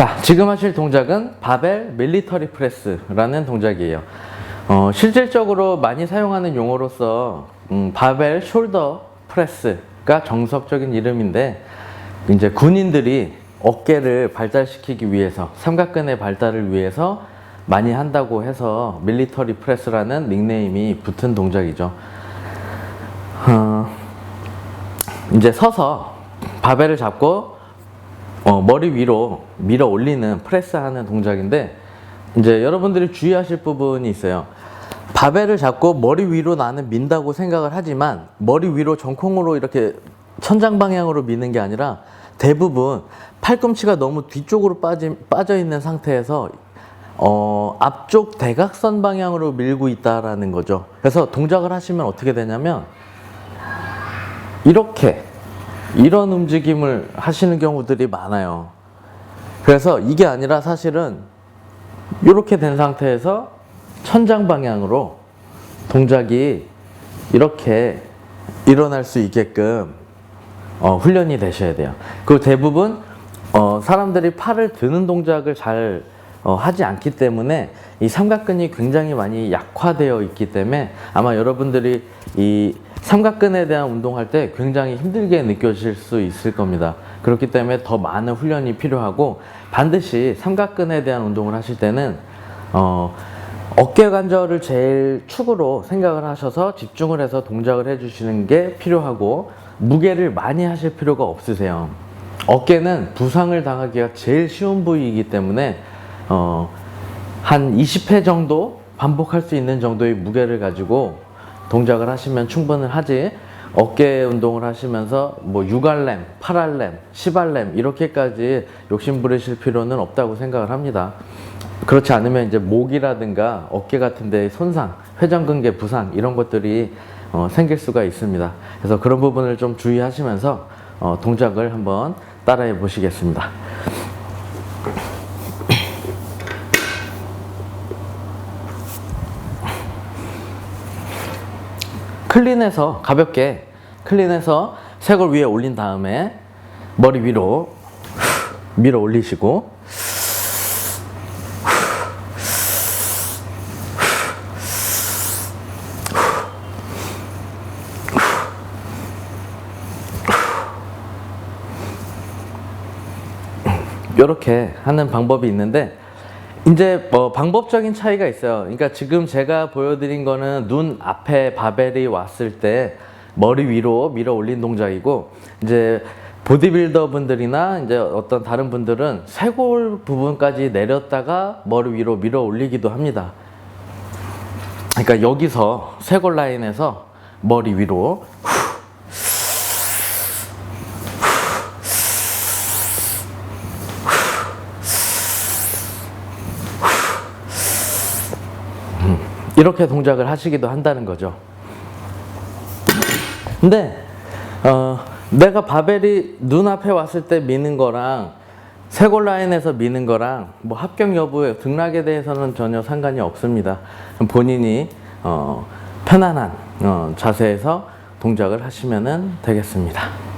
자, 지금 하실 동작은 바벨 밀리터리 프레스라는 동작이에요. 어, 실질적으로 많이 사용하는 용어로서 음, 바벨 숄더 프레스가 정석적인 이름인데 이제 군인들이 어깨를 발달시키기 위해서 삼각근의 발달을 위해서 많이 한다고 해서 밀리터리 프레스라는 닉네임이 붙은 동작이죠. 어, 이제 서서 바벨을 잡고 어, 머리 위로 밀어 올리는 프레스하는 동작인데 이제 여러분들이 주의하실 부분이 있어요. 바벨을 잡고 머리 위로 나는 민다고 생각을 하지만 머리 위로 정콩으로 이렇게 천장 방향으로 미는 게 아니라 대부분 팔꿈치가 너무 뒤쪽으로 빠지, 빠져 있는 상태에서 어, 앞쪽 대각선 방향으로 밀고 있다라는 거죠. 그래서 동작을 하시면 어떻게 되냐면 이렇게 이런 움직임을 하시는 경우들이 많아요. 그래서 이게 아니라 사실은 이렇게 된 상태에서 천장 방향으로 동작이 이렇게 일어날 수 있게끔 어, 훈련이 되셔야 돼요. 그리고 대부분 어, 사람들이 팔을 드는 동작을 잘 어, 하지 않기 때문에 이 삼각근이 굉장히 많이 약화되어 있기 때문에 아마 여러분들이 이 삼각근에 대한 운동할 때 굉장히 힘들게 느껴질 수 있을 겁니다. 그렇기 때문에 더 많은 훈련이 필요하고 반드시 삼각근에 대한 운동을 하실 때는 어, 어깨 관절을 제일 축으로 생각을 하셔서 집중을 해서 동작을 해주시는 게 필요하고 무게를 많이 하실 필요가 없으세요. 어깨는 부상을 당하기가 제일 쉬운 부위이기 때문에 어, 한 20회 정도 반복할 수 있는 정도의 무게를 가지고 동작을 하시면 충분하지 어깨 운동을 하시면서 뭐 6알렘, 8알렘, 10알렘 이렇게까지 욕심 부리실 필요는 없다고 생각을 합니다. 그렇지 않으면 이제 목이라든가 어깨 같은 데 손상, 회전근개 부상 이런 것들이 어, 생길 수가 있습니다. 그래서 그런 부분을 좀 주의하시면서 어, 동작을 한번 따라해 보시겠습니다. 클린해서 가볍게 클린해서 쇄골 위에 올린 다음에 머리 위로 밀어 올리시고 이렇게 하는 방법이 있는데 이제 뭐 방법적인 차이가 있어요. 그러니까 지금 제가 보여드린 거는 눈 앞에 바벨이 왔을 때 머리 위로 밀어 올린 동작이고 이제 보디빌더 분들이나 이제 어떤 다른 분들은 쇄골 부분까지 내렸다가 머리 위로 밀어 올리기도 합니다. 그러니까 여기서 쇄골 라인에서 머리 위로 이렇게 동작을 하시기도 한다는 거죠. 근데 어, 내가 바벨이 눈앞에 왔을 때 미는 거랑 쇄골 라인에서 미는 거랑 뭐 합격 여부에 등락에 대해서는 전혀 상관이 없습니다. 본인이 어, 편안한 어, 자세에서 동작을 하시면 되겠습니다.